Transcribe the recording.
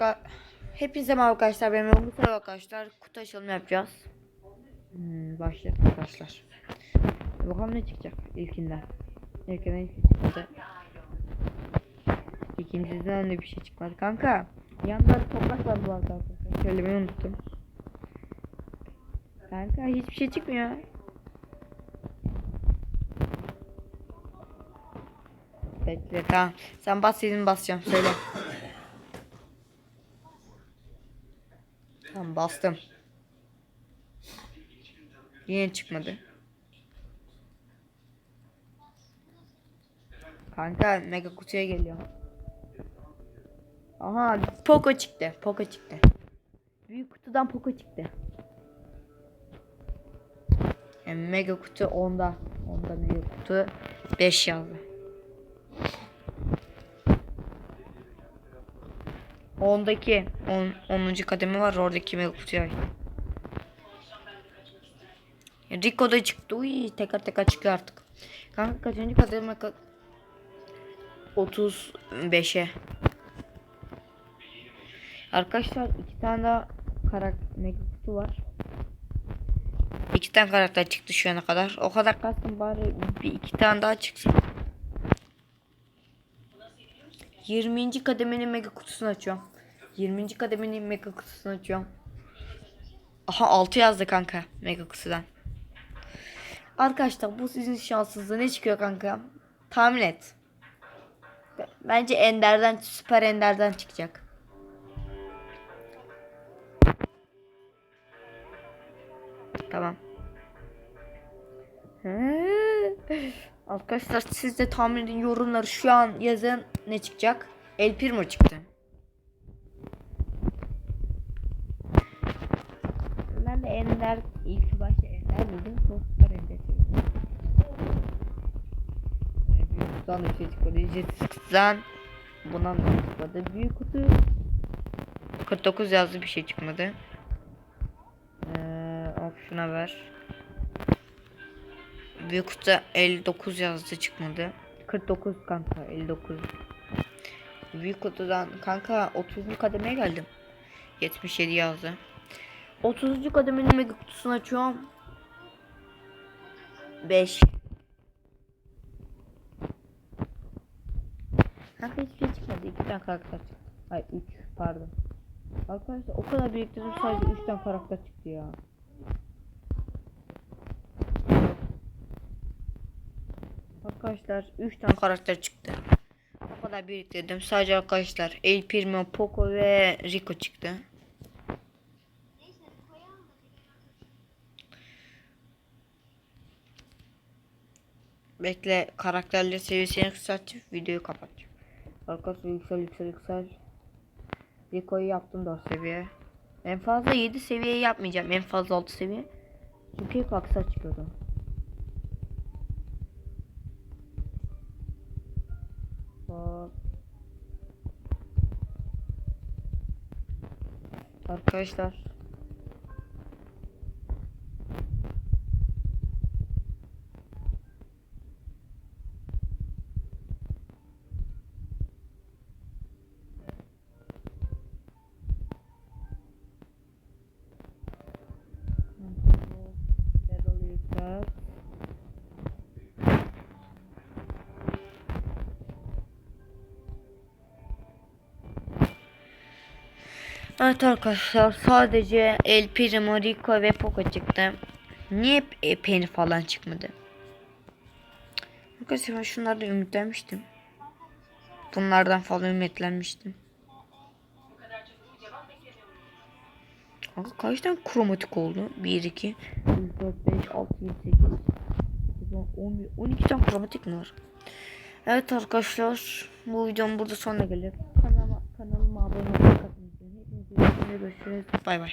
arka... Hepinize merhaba arkadaşlar. Benim adım Mustafa arkadaşlar. Kutu açılımı yapacağız. Hmm, başlayalım arkadaşlar. Bakalım ne çıkacak ilkinden. İlkinden hiçbir şey çıkmadı. İkincisinden de bir şey çıkmadı. Kanka yanında toprak var bu arada arkadaşlar. Söylemeyi unuttum. Kanka hiçbir şey çıkmıyor. Bekle tamam. Sen bas dedin basacağım söyle. Tamam bastım. Yine çıkmadı. Kanka mega kutuya geliyor. Aha Poco çıktı. Poco çıktı. Büyük kutudan Poco çıktı. Yani mega kutu onda. Onda mega kutu 5 yazdı. Ondaki 10. On, kademe var oradaki mega kutuya. Rico da çıktı. Uy tekrar tekrar çıkıyor artık. Kanka kaçıncı kademe ka 35'e. Arkadaşlar iki tane daha karakter var. İki tane karakter çıktı şu ana kadar. O kadar kastım bari bir iki tane daha çıksın. 20. kademenin mega kutusunu açıyorum. 20. kademenin mega kutusunu açıyorum. Aha 6 yazdı kanka mega kutudan. Arkadaşlar bu sizin şanssızlığı ne çıkıyor kanka? Tahmin et. Bence Ender'den süper Ender'den çıkacak. Tamam. Arkadaşlar siz de tahmin edin yorumları şu an yazın ne çıkacak? El Primo çıktı. Ben de Ender ilk başta Ender dedim Süper Ender dedim. Ee, Büyük kutudan da bir şey çıkmadı. Jetix'den bundan da çıkmadı. Büyük kutu 49 yazdı bir şey çıkmadı. Ee, şuna ver. Büyük kutu 59 yazdı çıkmadı. 49 kanka 59. Büyük kutudan kanka 30. kademeye geldim. 77 yazdı. 30. kademenin mega kutusunu açıyorum. 5. Kanka hiçbir şey çıkmadı. 2 tane karakter çıktı. Hayır 3 pardon. Arkadaşlar o kadar biriktirdim sadece 3 tane karakter çıktı ya. Arkadaşlar 3 tane karakter çıktı. O kadar biriktirdim. Sadece arkadaşlar El Primo, Poco ve Rico çıktı. Bekle karakterleri seviyesini kısaltıp videoyu kapatacağım. Arkadaşlar yüksel yüksel yüksel. Rico'yu yaptım 4 seviye. En fazla 7 seviye yapmayacağım. En fazla 6 seviye. Çünkü hep aksar çıkıyordu. Arkadaşlar Evet arkadaşlar sadece El Primo, Rico ve Poco çıktı. Niye e, Penny falan çıkmadı? Arkadaşlar ben şunlardan ümitlenmiştim. Bunlardan falan ümitlenmiştim. Kaç tane kromatik oldu? 1, 2, 3, 4, 5, 6, 7, 8, 11, 12 tane kromatik mi var? Evet arkadaşlar bu videom burada sonuna gelir. Kanalıma, kanalıma abone. Hepinize görüşürüz. Bay bay.